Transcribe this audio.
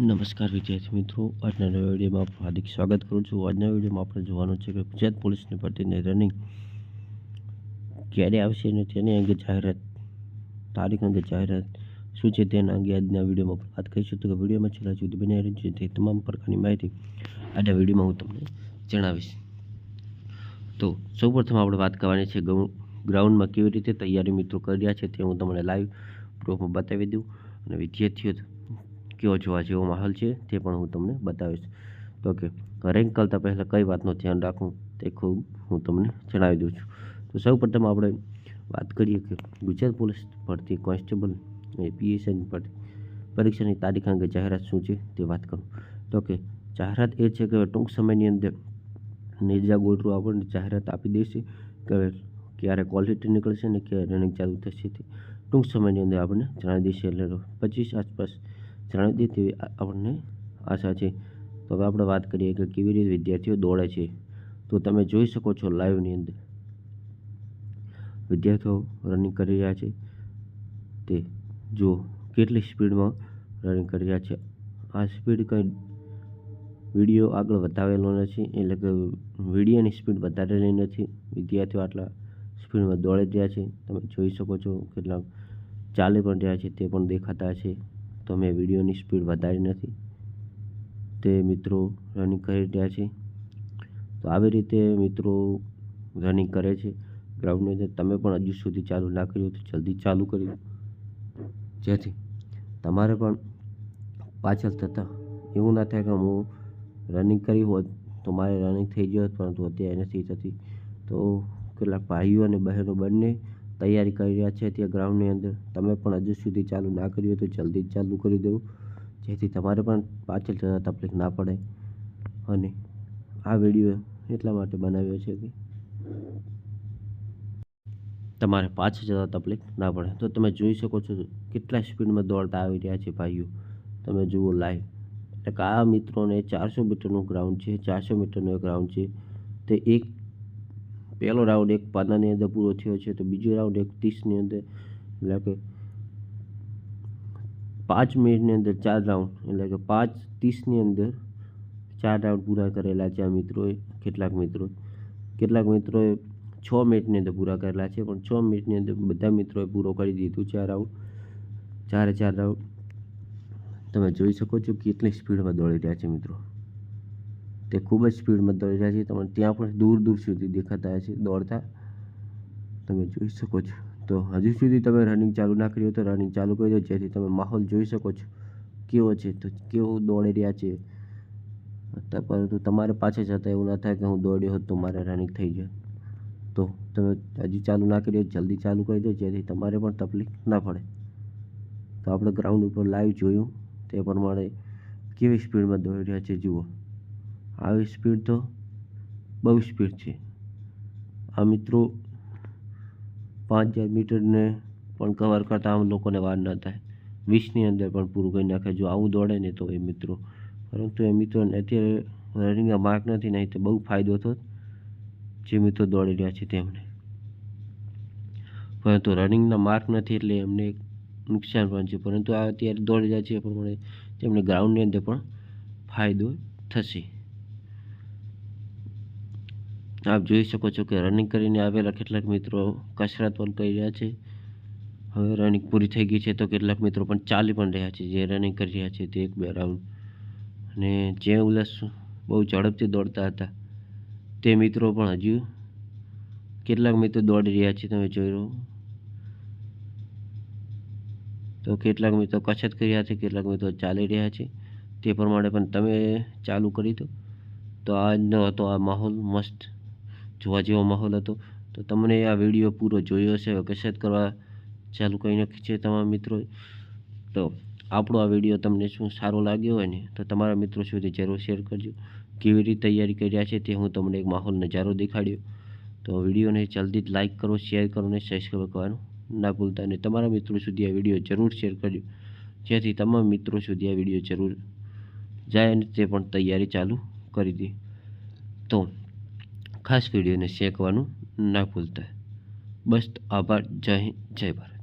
નમસ્કાર વિદ્યાર્થી મિત્રો, આજના નવા વિડીયોમાં આપનું હાર્દિક સ્વાગત કરું છું. આજના વિડીયોમાં આપણે જોવાનું છે કે ગુજરાત પોલીસની ભરતીની રનિંગ ક્યારે આવશે અને તેની અંગે જાહેરાત, તારીખ અંગે જાહેરાત શું છે તેના અંગે આજના વિડીયોમાં આપણે વાત કરીશું. તો કે વિડીયોમાં છેલ્લા સુધી બની રહી છે તે તમામ પ્રકારની માહિતી આજના વિડીયોમાં હું તમને જણાવીશ. તો સૌપ્રથમ આપણે વાત કરવાની છે ગ્રાઉન્ડમાં કેવી રીતે તૈયારી મિત્રો કરી રહ્યા છે તે હું તમને લાઈવ પ્રૂફમાં બતાવી દઉં. અને વિદ્યાર્થીઓ કેવો જોવા જેવો માહોલ છે તે પણ હું તમને બતાવીશ. તો કે રેન્ક કરતાં પહેલાં કઈ વાતનું ધ્યાન રાખવું તે ખૂબ હું તમને જણાવી દઉં છું. તો સૌ પ્રથમ આપણે વાત કરીએ કે ગુજરાત પોલીસ ભરતી કોન્સ્ટેબલ એ પીએસઆઈની ભરતી પરીક્ષાની તારીખ અંગે જાહેરાત શું છે તે વાત કરું. તો કે જાહેરાત એ છે કે ટૂંક સમયની અંદર નિર્જા ગોટરું આપણને જાહેરાત આપી દેશે કે ક્યારે ક્વોલિટી નીકળશે ને ક્યારે રનિંગ ચાલુ થશે તે ટૂંક સમયની અંદર આપણને જણાવી દેશે. એટલે પચીસ આસપાસ જણાવી દે આપણને આશા છે. તો હવે આપણે વાત કરીએ કે કેવી રીતે વિદ્યાર્થીઓ દોડે છે. તો તમે જોઈ શકો છો લાઈવની અંદર. વિદ્યાર્થીઓ રનિંગ કરી રહ્યા છે. તે જુઓ કેટલી સ્પીડમાં રનિંગ કરી રહ્યા છે. આ સ્પીડ કંઈ વીડિયો આગળ વધાવેલો નથી, એટલે કે વિડીયોની સ્પીડ વધારેલી નથી. વિદ્યાર્થીઓ આટલા સ્પીડમાં દોડી રહ્યા છે. તમે જોઈ શકો છો કેટલાક ચાલી પણ રહ્યા છે, તે પણ દેખાતા છે. તો મેં વિડીયોની સ્પીડ વધારી નથી. તે મિત્રો રનિંગ કરી રહ્યા છે. તો આવી રીતે મિત્રો રનિંગ કરે છે. ગ્રાઉન્ડની અંદર તમે પણ હજુ સુધી ચાલુ ના કર્યું તો જલ્દી ચાલુ કરી જેથી તમારે પણ પાછળ થતાં એવું ના થાય કે હું રનિંગ કરી હોત તો મારે રનિંગ થઈ ગયો પરંતુ અત્યારે નથી થતી. તો કેટલાક ભાઈઓ અને બહેનો બંને તૈયારી કરી રહ્યા છે ત્યાં ગ્રાઉન્ડની અંદર. તમે પણ હજુ સુધી ચાલુ ના કર્યું તો જલ્દી જ ચાલુ કરી દેવું. જેથી તમારે પણ પાછળ જતાં તકલીફ ના પડે. અને આ વીડિયો એટલા માટે બનાવ્યો છે કે તમારે પાછળ જતાં તકલીફ ના પડે. તો તમે જોઈ શકો છો કેટલા સ્પીડમાં દોડતા આવી રહ્યા છે ભાઈઓ. તમે જુઓ લાઈવ. એટલે કે આ મિત્રોને ચારસો મીટરનું ગ્રાઉન્ડ છે. ચારસો મીટરનું ગ્રાઉન્ડ છે. તે એક પહેલો રાઉન્ડ એક પાનાની અંદર પૂરો થયો છે, તો બીજો રાઉન્ડ એક ત્રીસની અંદર, એટલે કે પાંચ મિનિટની અંદર ચાર રાઉન્ડ એટલે કે પાંચ ત્રીસની અંદર ચાર રાઉન્ડ પૂરા કરેલા છે આ મિત્રોએ કેટલાક મિત્રો. કેટલાક મિત્રોએ છ મિનિટની અંદર પૂરા કરેલા છે, પણ છ મિનિટની અંદર બધા મિત્રોએ પૂરો કરી દીધું છે આ રાઉન્ડ ચારે ચાર રાઉન્ડ તમે જોઈ શકો છો કેટલી સ્પીડમાં દોડી રહ્યા છે મિત્રો. તે ખૂબ જ સ્પીડમાં દોડી રહ્યા છે. તમને ત્યાં પણ દૂર દૂર સુધી દેખાતા છે દોડતા. તમે જોઈ શકો છો. તો હજુ સુધી તમે રનિંગ ચાલુ ના કર્યું હોય તો રનિંગ ચાલુ કરી દો, જેથી તમે માહોલ જોઈ શકો છો કેવો છે તો કેવું દોડી રહ્યા છે. પરંતુ તમારે પાછળ જતાં એવું ના થાય કે હું દોડ્યો હોત તો મારે રનિંગ થઈ જાય તો તમે હજી ચાલુ ના કરી દો જલ્દી ચાલુ કરી દો, જેથી તમારે પણ તકલીફ ના પડે. તો આપણે ગ્રાઉન્ડ ઉપર લાઈવ જોયું. તે પ્રમાણે કેવી સ્પીડમાં દોડી રહ્યા છે જુઓ. આવી સ્પીડ તો બહુ સ્પીડ છે. આ મિત્રો પાંચ હજાર મીટરને પણ કવર કરતાં આમ લોકોને વાર ન થાય. વીસની અંદર પણ પૂરું કરી નાખે. જો આવું દોડે ને તો એ મિત્રો. પરંતુ એ મિત્રોને અત્યારે રનિંગમાં માર્ક નથી, નહીં તો બહુ ફાયદો થતો જે મિત્રો દોડી રહ્યા છે તેમને. પરંતુ રનિંગના માર્ક નથી એટલે એમને નુકસાન પણ છે. પરંતુ આ અત્યારે દોડી રહ્યા છે એ પ્રમાણે તેમને ગ્રાઉન્ડની અંદર પણ ફાયદો થશે. આપ જોઈ શકો છો કે રનિંગ કરીને આવેલા કેટલાક મિત્રો કસરત પણ કરી રહ્યા છે. હવે રનિંગ પૂરી થઈ ગઈ છે તો કેટલાક મિત્રો પણ ચાલી પણ રહ્યા છે જે રનિંગ કરી રહ્યા છે તે એક બે રાઉન્ડ અને જે ઉલ્લાસ બહુ ઝડપથી દોડતા હતા તે મિત્રો પણ હજુ કેટલાક મિત્રો દોડી રહ્યા છે તમે જોઈ રહ્યો તો કેટલાક મિત્રો કસરત કરી રહ્યા છે, કેટલાક મિત્રો ચાલી રહ્યા છે. તે પ્રમાણે પણ તમે ચાલુ કરી દો. તો આજનો હતો આ માહોલ મસ્ત. જોવા જેવો માહોલ હતો. તો તમને આ વીડિયો પૂરો જોયો હશે. હવે કસરત કરવા ચાલુ કરી નાખી છે તમારા મિત્રો. તો આપણો આ વીડિયો તમને શું સારો લાગ્યો હોય ને, તો તમારા મિત્રો સુધી જરૂર શેર કરજો. કેવી રીતે તૈયારી કરી રહ્યા છે તે હું તમને એક માહોલ નજારો દેખાડ્યો. તો વિડીયોને જલ્દી જ લાઇક કરો શેર કરો અને સબસ્ક્રાઈબ કરવાનું ના ભૂલતા. અને તમારા મિત્રો સુધી આ વીડિયો જરૂર શેર કરજો. જેથી તમામ મિત્રો સુધી આ વીડિયો જરૂર જાય અને તે પણ તૈયારી ચાલુ કરી દે. તો ખાસ વિડીયોને શેર ના ભૂલતા. બસ આભાર. જય હિન્દ. જય ભારત.